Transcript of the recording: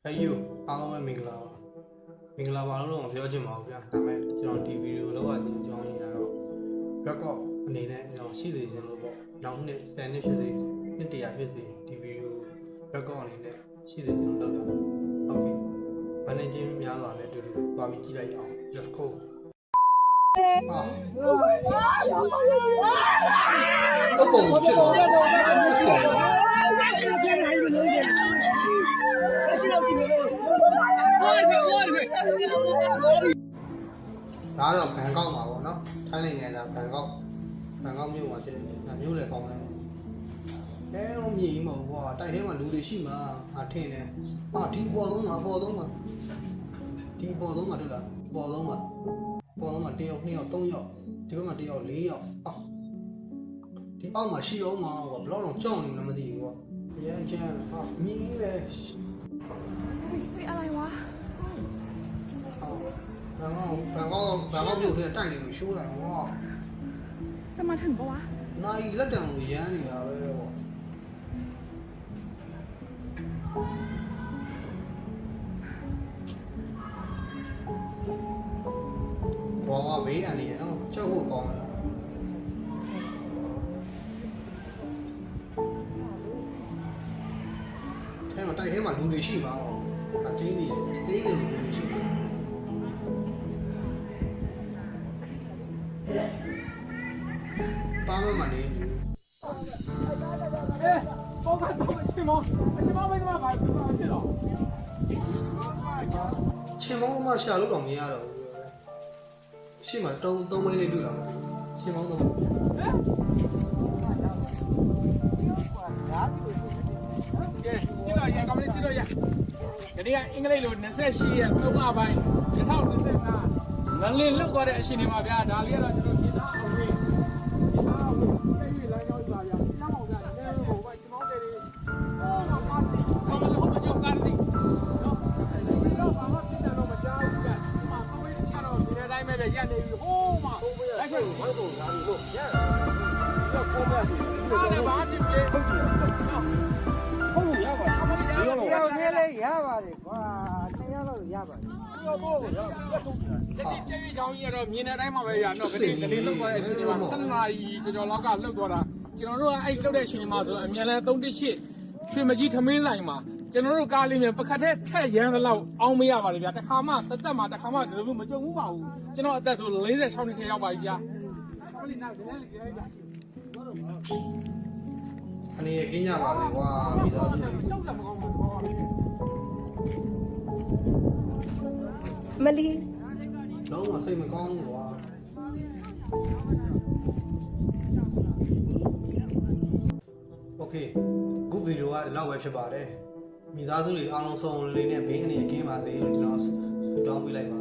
။ခင်ဗျာအားလုံးပဲမင်္ဂလာပါ။မင်္ဂလာပါလို့တော့ပြောချင်ပါဘူးဗျာ။ဒါပေမဲ့ကျွန်တော်ဒီဗီဒီယိုလောက်ရခြင်းအကြောင်းရင်းကတော့ record အနေနဲ့ကျွန်တော်ရှိသေးခြင်းလို့ပေါ့။နောက်နှစ် standard ဖြစ်စေနှစ်တရာဖြစ်စေဒီဗီဒီယို record အနေနဲ့ရှိသေးခြင်းလို့လုပ်တာ။ Okay ။ managing များစွာနဲ့အတူတူသွားပြီးကြည့်လိုက်အောင် let's go ။အာအပေါ်ဖြစ်သွားတယ်ဖြစ်ဆုံး ဒါကတော့ဘန်ကောက်မှာပေါ့နော်ထိုင်းနိုင်ငံကဘန်ကောက်ဘန်ကောက်မြို့မှာဖြစ်တယ်ဒါမြို့လေကောင်းတယ်လဲတော့မြည်မဟုတ်ကွာတိုက်ထဲမှာလူတွေရှိမှာအထင်တယ်ဟာဒီပေါ်ဆုံးမှာပေါ်ဆုံးမှာဒီပေါ်ဆုံးမှာတွေ့လားပေါ်ဆုံးမှာပေါ်ဆုံးမှာတစ်ယောက်နှစ်ယောက်သုံးယောက်ဒီဘက်မှာတစ်ယောက်လေးယောက်အော်ဒီအောက်မှာရှိအောင်မှာကွာဘလောက်တော့ကြောက်နေမှမသိဘူးကွာအရင်ကျန်ဟာမြည်ပဲ เฮ้ยอะไรวะ ဘန်ကောက်ဘန်ကောက်ဘန်ကောက်မြို့ထဲတိုက်နေကိုရှိုးတာဟော จะมาถึงปะวะ နိုင်လက်တံကိုရမ်းနေတာပဲဟောဘောကဘေးအန်နေရနော်ကြောက်ဖို့ကောင်းတယ်ထဲမှာတိုက်ထဲမှာလူတွေရှိမှာဟောအချင်းကြီးတေးသေးလူတွေရှိမှာ ပါမမနေလူ 哎，包看青猫，青猫为什么把这了？ ချင်းမောင်းသမားရှာလို့တော့မရတော့ဘူးပဲရှေ့မှာတုံးသုံးမိန်းလေးတွေ့လာမှာချင်းမောင်းသမား 哎，这个也搞不定，这个也。人家အင်္ဂလိပ်လို28ရက်3လပိုင်း2025 နလင်းလောက်သွားတဲ့အချိန်ဒီမှာဗျာဒါလေးကတော့ကျွန်တော်ပြည်သားအောင်ဝင်ပြည်သားအောင်ဝင်ပြည်ရွေးလမ်းကြောင်းပါဗျာပြည်သားအောင်ဗျာနည်းနည်းဟိုကကျွန်တော်တို့တွေဟောမှာပါစီဘာလို့ဟောမကြောက်ကားစီနော်ဒီတော့ဘာမှဖြစ်တယ်တော့မကြောက်ဘူးဗျာဒီမှာကိုယ်ကြီးကတော့ဒီတိုင်းပဲရက်နေပြီဟိုးမှာလိုက်ခဲ့ဝိုင်းကုန်လာပြီလို့ရက်တော့ကိုမဲ့ပြီအားလည်းဘာဖြစ်လဲဟုတ်စီဟုတ်လို့ ရပါဘူးတယောက်သေးလေးရပါတယ်ကွာနှစ်ယောက်လောက်ရပါတယ်လက်ရှိပြည့်ပြည့်ချောင်းကြီးကတော့မြင်တဲ့အတိုင်းမှာပဲရတော့ကလေးကလေးလောက်သွားတဲ့အချိန်ဒီမှာ7နာရီကျော်ကျော်လောက်ကလှုပ်သွားတာကျွန်တော်တို့ကအဲ့လှုပ်တဲ့အချိန်ဒီမှာဆိုအမြန်လဲ318ရွှေမကြီးထမင်းဆိုင်မှာကျွန်တော်တို့ကားလေးမြန်ပကတ်တဲ့ထက်ရမ်းသလောက်အောင်းမရပါလေဗျာတခါမှတက်တက်မှတခါမှဒီလိုမျိုးမကြုံဘူးပါဘူးကျွန်တော်အသက်ဆို46နှစ်ရောက်ပါပြီဗျာဟုတ်လိမ့်နာဇနေလေးလိုက်တာ အနေရကင်းကြပါလေကွာပြီးတော့သူတွေ ကြောက်တယ်မကောင်းဘူးဟော มะลี လုံးဝစိတ်မကောင်းဘူးကွာโอเคခုဗီဒီယိုကဒီလောက်ပဲဖြစ်ပါတယ်မိသားစုတွေအားလုံးစုံလေးနဲ့ဘေးအနေကင်းပါစေလို့ကျွန်တော်ဆုတောင်းပေးလိုက်ပါ